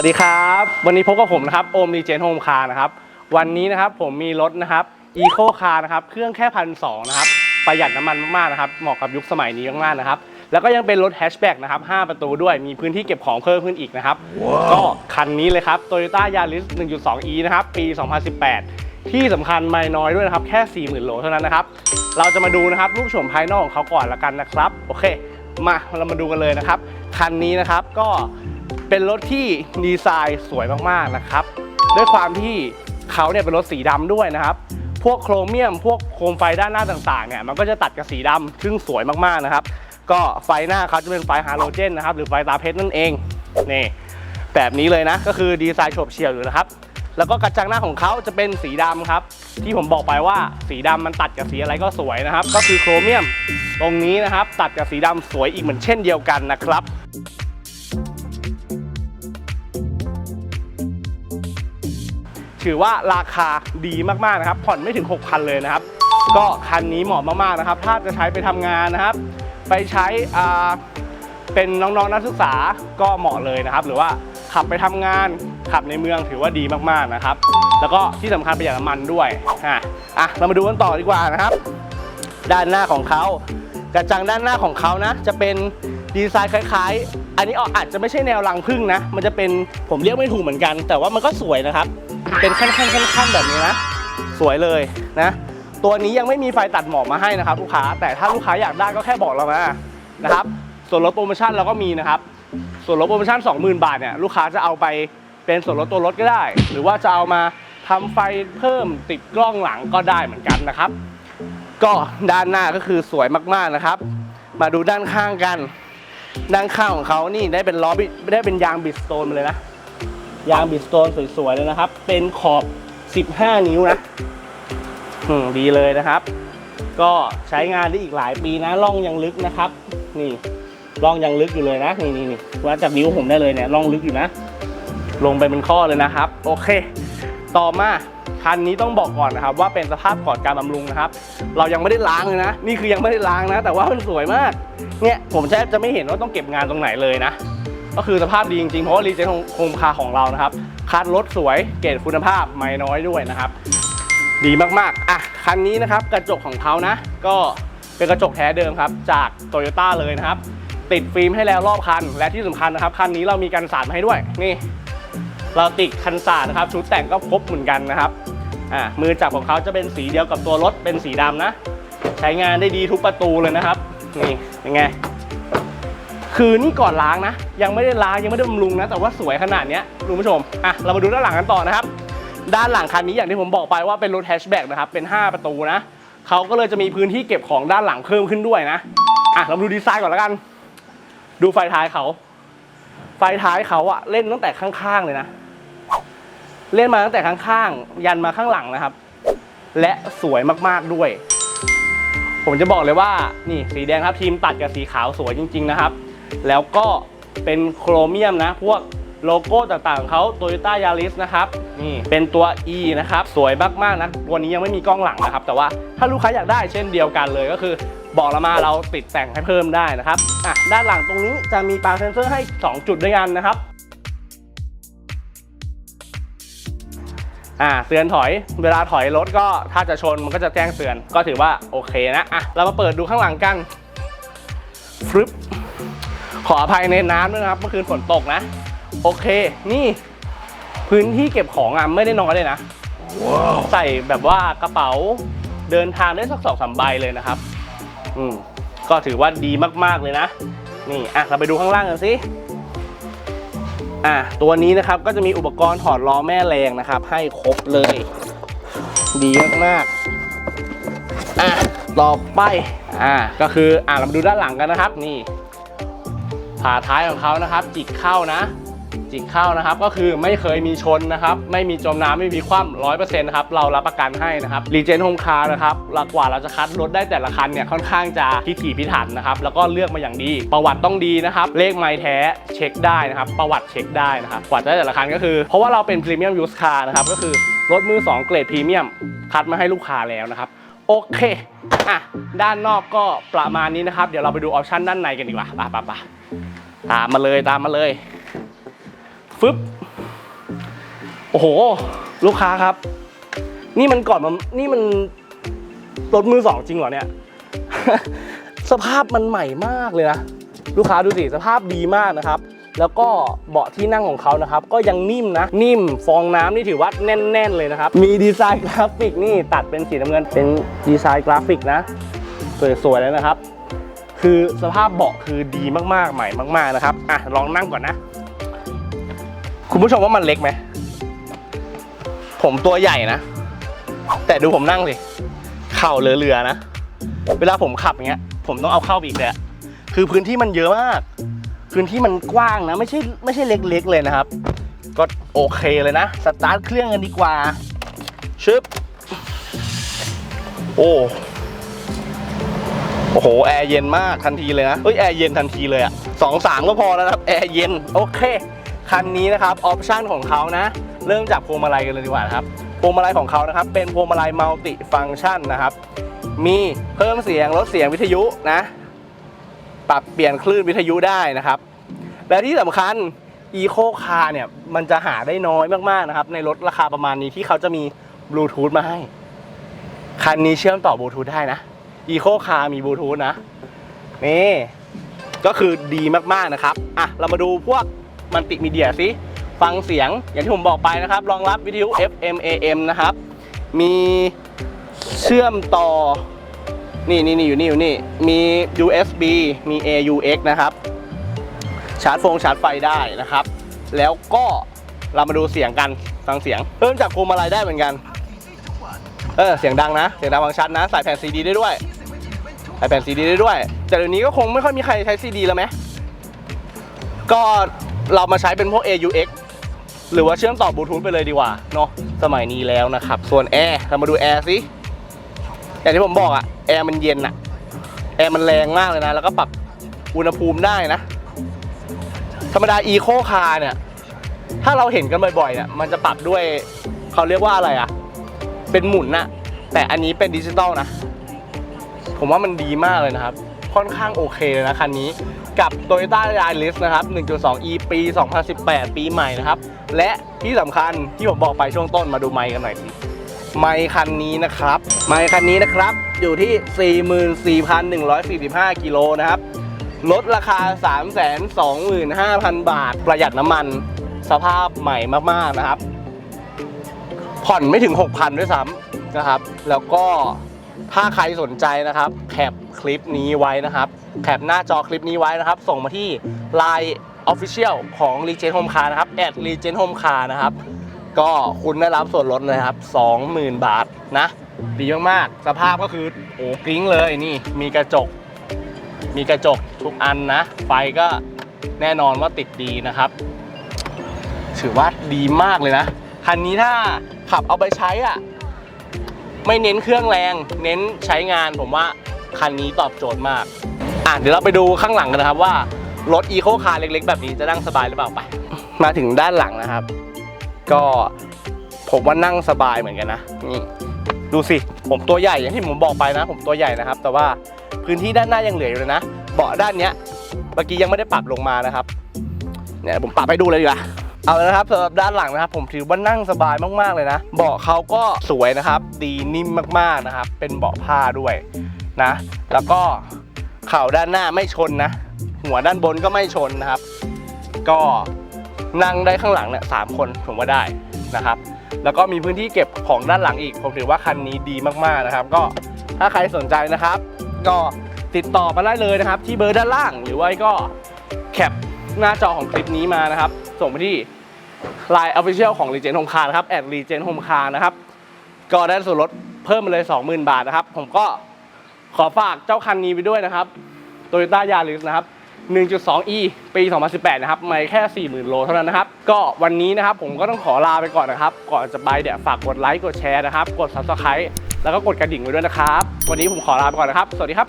วัสดีครับ วันนี้พบกับผมนะครับโอมดีเจนโฮมคาร์นะครับ วันนี้นะครับผมมีรถนะครับอีโคคาร์นะครับ เครื่องแค่พันสองนะครับ ประหยัดน้ำมันมากๆนะครับ เหมาะกับยุคสมัยนี้มากๆนะครับ แล้วก็ยังเป็นรถแฮชแบ็กนะครับ 5 ประตูด้วย มีพื้นที่เก็บของเพิ่มขึ้นอีกนะครับ ก็คันนี้เลยครับ Toyota Yaris 1.2e นะครับ ปี 2018 ที่สำคัญไม่น้อยด้วยนะครับ แค่ 40,000โลเท่านั้นนะครับ เราจะมาดูนะครับรูปโฉมภายนอกของเขาก่อนละกันนะครับ โอเค มาเรามาดูกันเลยนะครับ คันนี้นะครับก็ เป็นรถที่ดีไซน์สวยมากๆนะครับ ด้วยความที่เขาเนี่ยเป็นรถสีดำด้วยนะครับ พวกโครเมียม พวกโคมไฟด้านหน้าต่างๆเนี่ยมันก็จะตัดกับสีดำซึ่งสวยมากๆนะครับ ก็ไฟหน้าเขาจะเป็นไฟฮาโลเจนนะครับหรือไฟตาเพชรนั่นเองนี่แบบนี้เลยนะ ก็คือดีไซน์โฉบเฉี่ยวอยู่นะครับ แล้วก็กระจังหน้าของเขาจะเป็นสีดำครับ ที่ผมบอกไปว่าสีดำมันตัดกับสีอะไรก็สวยนะครับ ก็คือโครเมียมตรงนี้นะครับ ตัดกับสีดำสวยอีกเหมือนเช่นเดียวกันนะครับ ถือว่าราคาดีมากๆนะครับ ผ่อนไม่ถึง 6,000 เลยนะครับ ก็คันนี้เหมาะมากๆนะครับ ถ้าจะใช้ไปทำงานนะครับ ไปใช้เป็นน้องๆนักศึกษาก็เหมาะเลยนะครับ หรือว่าขับไปทำงานขับในเมืองถือว่าดีมากๆนะครับ แล้วก็ที่สำคัญประหยัดน้ำมันด้วยอะอะเรามาดูกันต่อดีกว่านะครับ ด้านหน้าของเขากระจังด้านหน้าของเขานะ จะเป็นดีไซน์คล้ายๆ อันนี้อาจจะไม่ใช่แนวรังพึ่งนะ มันจะเป็นผมเรียกไม่ถูกเหมือนกัน แต่ว่ามันก็สวยนะครับ เป็นขั้นๆขั้นๆแบบนี้นะ สวยเลยนะ ตัวนี้ยังไม่มีไฟตัดหมอกมาให้นะครับลูกค้า แต่ถ้าลูกค้าอยากได้ก็แค่บอกเรามานะครับ ส่วนลดโปรโมชั่นเราก็มีนะครับ ส่วนลดโปรโมชั่น 20,000 บาทเนี่ยลูกค้าจะเอาไปเป็นส่วนลดตัวรถก็ได้ หรือว่าจะเอามาทำไฟเพิ่มติดกล้องหลังก็ได้เหมือนกันนะครับ ก็ด้านหน้าก็คือสวยมากๆนะครับ มาดูด้านข้างกัน ด้านข้างของเขานี่ได้เป็นล้อบิได้เป็นยางบิดสโตนมเลยนะ ยางบิดสโตนสวยๆเลยนะครับ เป็นขอบ 15 นิ้วนะอืมดีเลยนะครับ ก็ใช้งานได้อีกหลายปีนะร่องยังลึกนะครับ นี่ร่องยังลึกอยู่เลยนะ นี่นี่นี่วัดจากนิ้วผมได้เลยเนี่ยร่องลึกอยู่นะ ลงไปเป็นข้อเลยนะครับ โอเค ต่อมาคันนี้ต้องบอกก่อนนะครับ ว่าเป็นสภาพก่อนการบำรุงนะครับ เรายังไม่ได้ล้างเลยนะ นี่คือยังไม่ได้ล้างนะ แต่ว่ามันสวยมาก เนี่ยผมแทบจะไม่เห็นว่าต้องเก็บงานตรงไหนเลยนะ ก็คือสภาพดีจริงๆ เพราะว่ารีเจนโฮมคาของเรานะครับ คันรถสวยเกรดคุณภาพไม่น้อยด้วยนะครับ ดีมากๆ อะ คันนี้นะครับกระจกของเขานะ ก็เป็นกระจกแท้เดิมครับ จากโตโยต้าเลยนะครับ ติดฟิล์มให้แล้วรอบคัน และที่สำคัญนะครับ คันนี้เรามีกันสาดมาให้ด้วย นี่ เราติดคันสาดนะครับ ชุดแต่งก็ครบเหมือนกันนะครับ อ่ามือจับของเขาจะเป็นสีเดียวกับตัวรถเป็นสีดำนะ ใช้งานได้ดีทุกประตูเลยนะครับ นี่เป็นไง คือนี่ก่อนล้างนะ ยังไม่ได้ล้างยังไม่ได้บำรุงนะ แต่ว่าสวยขนาดนี้คุณผู้ชมอะเรามาดูด้านหลังกันต่อนะครับ ด้านหลังคันนี้อย่างที่ผมบอกไปว่าเป็นรถแฮชแบ็กนะครับเป็น 5 ประตูนะเขาก็เลยจะมีพื้นที่เก็บของด้านหลังเพิ่มขึ้นด้วยนะอะเรามาดูดีไซน์ก่อนแล้วกัน ดูไฟท้ายเขา ไฟท้ายเขาอะเล่นตั้งแต่ข้างๆเลยนะ เล่นมาตั้งแต่ข้างๆยันมาข้างหลังนะครับ และสวยมากๆด้วย ผมจะบอกเลยว่านี่สีแดงครับทีมตัดกับสีขาวสวยจริง ๆ นะครับ แล้วก็เป็นโครเมียมนะ พวกโลโก้ต่างๆของเขา Toyota Yaris นะครับ นี่เป็นตัว E นะครับ สวยมากๆนะ ตัวนี้ยังไม่มีกล้องหลังนะครับ แต่ว่าถ้าลูกค้าอยากได้เช่นเดียวกันเลยก็คือ บอกเรามาเราติดแต่งให้เพิ่มได้นะครับอะด้านหลังตรงนี้จะมีปาร์คเซนเซอร์ให้ 2 จุดด้วยกันนะครับอ่าเตือนถอยเวลาถอยรถก็ถ้าจะชนมันก็จะแจ้งเตือน ก็ถือว่าโอเคนะอะเรามาเปิดดูข้างหลังกันฟึบ ขออภัยในน้ำด้วยนะครับ เมื่อคืนฝนตกนะ โอเค นี่ พื้นที่เก็บของอะไม่ได้น้อยเลยนะใส่แบบว่ากระเป๋าเดินทางได้สักสองสามใบเลยนะครับ อืมก็ถือว่าดีมากๆเลยนะ นี่อะเราไปดูข้างล่างกันสิอะตัวนี้นะครับก็จะมีอุปกรณ์ถอดล้อแม่แรงนะครับ ให้ครบเลย ดีมากๆอะต่อไปอะก็คืออะเรามาดูด้านหลังกันนะครับ นี่ ผ่าท้ายของเขานะครับ จิกเข้านะ จิกเข้านะครับ ก็คือไม่เคยมีชนนะครับ ไม่มีจมน้ำไม่มีคว่ำร้อยเปอร์เซ็นต์นะครับ เรารับประกันให้นะครับรีเจนโฮมคาร์นะครับหลักกว่าเราจะคัดรถได้แต่ละคันเนี่ยค่อนข้างจะพิถีพิถันนะครับ แล้วก็เลือกมาอย่างดี ประวัติต้องดีนะครับ เลขไม้แท้เช็คได้นะครับ ประวัติเช็คได้นะครับ กว่าจะได้แต่ละคันก็คือ เพราะว่าเราเป็นพรีเมียมยูสคาร์นะครับ ก็คือรถมือ 2 เกรดพรีเมียมคัดมาให้ลูกค้าแล้วนะครับ โอเคอะด้านนอกก็ประมาณนี้นะครับ เดี๋ยวเราไปดูออปชั่นด้านในกันดีกว่าไปไปไปตามมาเลยตามมาเลยฟึบโห ลูกค้าครับ นี่มันก่อนมันนี่มันรถมือสองจริงเหรอเนี่ย สภาพมันใหม่มากเลยนะ ลูกค้าดูสิ สภาพดีมากนะครับ แล้วก็เบาะที่นั่งของเขานะครับ ก็ยังนิ่มนะ นิ่มฟองน้ำนี่ถือว่าแน่น ๆ เลยนะครับ มีดีไซน์กราฟิกนี่ตัดเป็นสีน้ำเงินเป็นดีไซน์กราฟิกนะสวยๆเลยนะครับ คือสภาพเบาะคือดีมากๆใหม่มาก ๆนะครับอะลองนั่งก่อนนะ คุณผู้ชมว่ามันเล็กไหมผมตัวใหญ่นะ แต่ดูผมนั่งสิเข่าเรือๆนะ เวลาผมขับอย่างเงี้ย ผมต้องเอาเข้าไปอีกเลยคือพื้นที่มันเยอะมาก พื้นที่มันกว้างนะ ไม่ใช่ไม่ใช่เล็กๆเลยนะครับ ก็โอเคเลยนะ สตาร์ทเครื่องกันดีกว่า ชึบ โอ้โอ้โห แอร์เย็นมากทันทีเลยนะเฮ้ย แอร์เย็นทันทีเลยอะสองสามก็พอแล้วครับ แอร์เย็น โอเค คันนี้นะครับ ออปชันของเขานะ เริ่มจากพวงมาลัยกันเลยดีกว่าครับ พวงมาลัยของเขานะครับ เป็นพวงมาลัยมัลติฟัง c t ชันนะครับ มีเพิ่มเสียงลดเสียงวิทยุนะ ปรับเปลี่ยนคลื่นวิทยุได้นะครับ และที่สำคัญ Eco Car เนี่ยมันจะหาได้น้อยมากๆนะครับ ในรถราคาประมาณนี้ที่เขาจะมีบลูทูธมาให้ คันนี้เชื่อมต่อบลูทูธได้นะ Eco Car มีบลูทูธนะนี่ก็คือดีมากๆนะครับอะเรามาดูพวกมันติมีเดียสิฟังเสียงอย่างที่ผมบอกไปนะครับ รองรับวิทยุ FM AM นะครับ มีเชื่อมต่อ นี่นี่นี่อยู่นี่อยู่นี่ มี USB มี AUX นะครับ ชาร์จฟงชาร์จไฟได้นะครับ แล้วก็เรามาดูเสียงกันฟังเสียงเพิ่มจากพวงมาลัยได้เหมือนกัน เออ เสียงดังนะ เสียงดังฟังชัดนะ ใส่แผ่นซีดีได้ด้วย ใส่แผ่นซีดีได้ด้วย แต่เดี๋ยวนี้ก็คงไม่ค่อยมีใครใช้ซีดีแล้วไหม ก็เรามาใช้เป็นพวก AUX หรือว่าเชื่อมต่อบลูทูธไปเลยดีกว่าเนาะ สมัยนี้แล้วนะครับ ส่วนแอร์เรามาดูแอร์สิ อย่างที่ผมบอกอะแอร์มันเย็นอะแอร์มันแรงมากเลยนะ แล้วก็ปรับอุณหภูมิได้นะ ธรรมดา Eco Car เนี่ย ถ้าเราเห็นกันบ่อยๆเนี่ยมันจะปรับด้วยเขาเรียกว่าอะไรอะเป็นหมุนนะแต่อันนี้เป็นดิจิตอลนะ ผมว่ามันดีมากเลยนะครับ ค่อนข้างโอเคเลยนะคันนี้กับ Toyota Yaris นะครับ 1.2e ปี 2018 ปีใหม่นะครับ และที่สำคัญที่ผมบอกไปช่วงต้นมาดูไมค์กันหน่อยสิ ไมค์คันนี้นะครับ ไมค์คันนี้นะครับ อยู่ที่ 44,145 กิโลนะครับ ลดราคา 325,000 บาท ประหยัดน้ำมัน สภาพใหม่มากๆนะครับ ผ่อนไม่ถึง 6,000 ด้วยซ้ำนะครับ แล้วก็ถ้าใครสนใจนะครับแคปคลิปนี้ไว้นะครับแคปหน้าจอคลิปนี้ไว้นะครับ ส่งมาที่ Line Official ของ r e g e n Home Car นะครับ at r e g e n Home Car นะครับ ก็คุณได้รับส่วนลดเลยครับ 20,000 บาทนะ ดีมากๆ สภาพก็คือโอ้กริ้งเลยนี่ มีกระจก มีกระจกทุกอันนะ ไฟก็แน่นอนว่าติดดีนะครับ ถือว่าดีมากเลยนะ คันนี้ถ้าขับเอาไปใช้อะ ไม่เน้นเครื่องแรง เน้นใช้งานผมว่าคันนี้ตอบโจทย์มาก อะเดี๋ยวเราไปดูข้างหลังกันนะครับว่ารถอีโคคาร์เล็กๆ แบบนี้จะนั่งสบายหรือเปล่าไป มาถึงด้านหลังนะครับ ก็ผมว่านั่งสบายเหมือนกันนะนี่ดูสิ ผมตัวใหญ่อย่างที่ผมบอกไปนะ ผมตัวใหญ่นะครับ แต่ว่าพื้นที่ด้านหน้ายังเหลืออยู่เลยนะเบาะด้านเนี้ยเมื่อกี้ยังไม่ได้ปรับลงมานะครับเนี่ยผมปรับให้ดูเลยดีกว่าเอาละครับสำหรับด้านหลังนะครับ ผมถือว่านั่งสบายมากๆเลยนะเบาะเขาก็สวยนะครับ ดีนิ่มมากๆนะครับ เป็นเบาะผ้าด้วยนะ แล้วก็เข่าด้านหน้าไม่ชนนะ หัวด้านบนก็ไม่ชนนะครับ ก็ นั่งได้ข้างหลังเนี่ยสามคนผมว่าได้นะครับ แล้วก็มีพื้นที่เก็บของด้านหลังอีก ผมถือว่าคันนี้ดีมากๆนะครับ ก็ถ้าใครสนใจนะครับ ก็ติดต่อมาได้เลยนะครับ ที่เบอร์ด้านล่างหรือว่าก็แคปหน้าจอของคลิปนี้มานะครับ ส่งไปที่ Line Official ของ Legend Home Car นะครับ at Legend Home Car นะครับ ก็ได้ส่วนลดเพิ่มมาเลย 20,000 บาทนะครับ ผมก็ขอฝากเจ้าคันนี้ไปด้วยนะครับ Toyota Yaris นะครับ 1.2e ปี 2018 นะครับไม่แค่ 40,000 โลเท่านั้นนะครับ ก็วันนี้นะครับผมก็ต้องขอลาไปก่อนนะครับ ก่อนจะไปเดี๋ยวฝากกดไลค์ กดแชร์นะครับ กด Subscribe แล้วก็กดกระดิ่งไว้ด้วยนะครับ วันนี้ผมขอลาไปก่อนนะครับ สวัสดีครับ